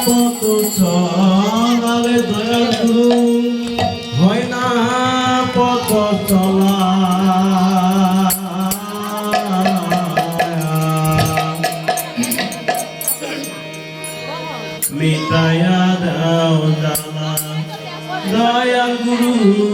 কত চলালে দয়ালু হয় না কত চলা মিটায়া দাও গুরু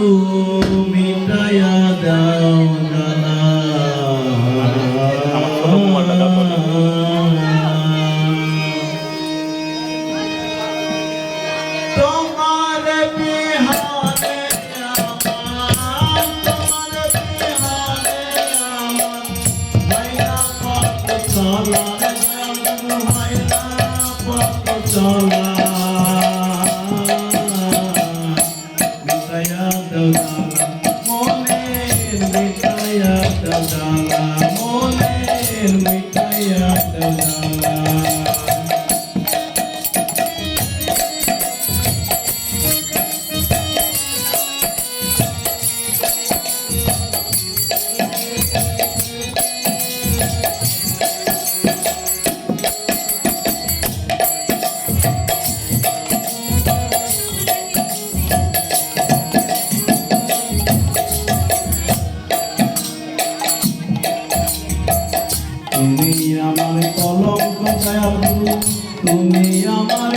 मेरे काया प्रदान তুমি আমার কলঙ্ক তুমি আমার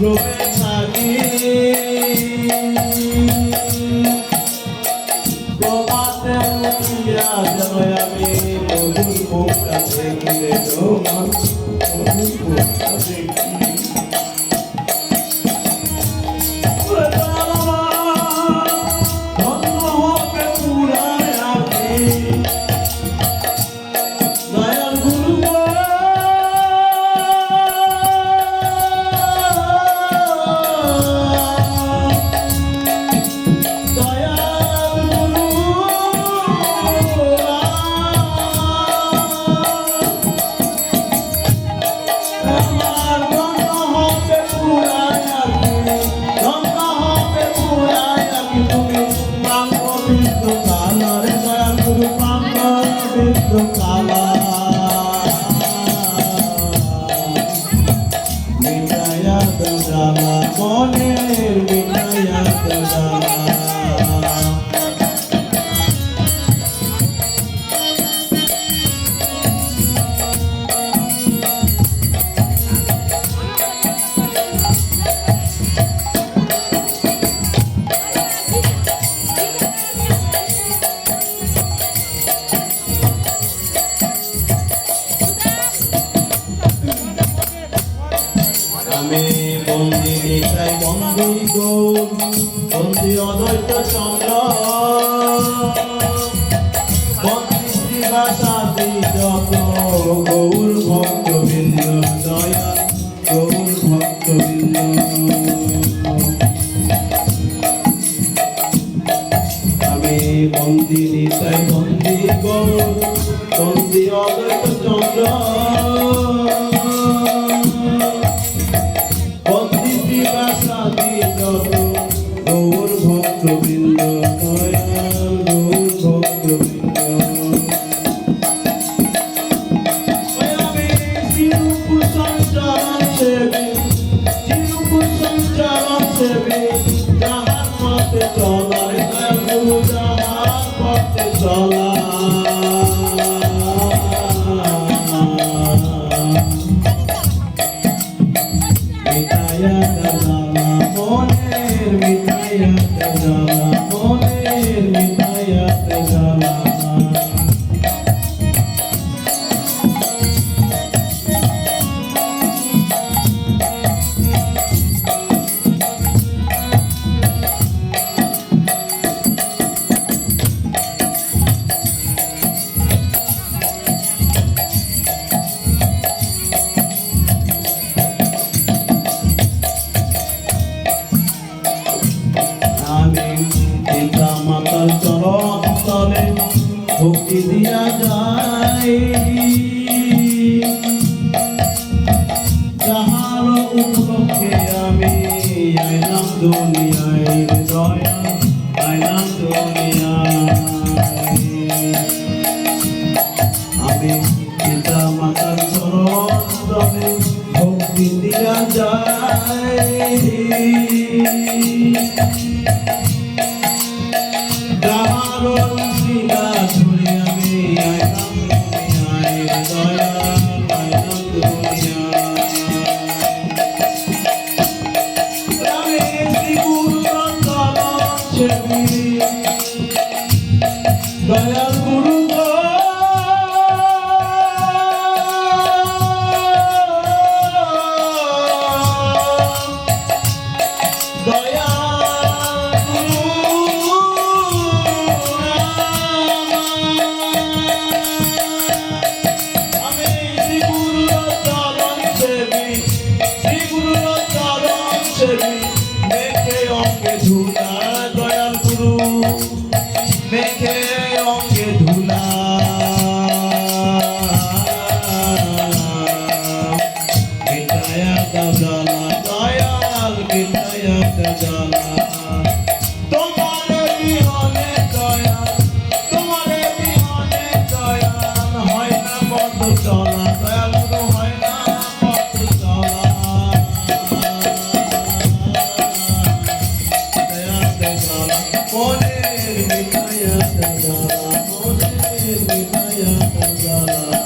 rope. not নামে বন্দি তাই বন্দি গো বন্দি অদ্বৈত চন্দ্র বন্দি শ্রীবাসাদি জপ গৌর ভক্তবৃন্দ জয়া গৌর পথে চলা গুরু জামার পথে চলা মিঠাইয়া কাজা মনের মিঠাইয়া দুনিয়ায় দয়া আয়না দুনিয়ায়? আমি পিতা মাতার চরণ তবে ভক্তি দিয়া যায় you. Yeah.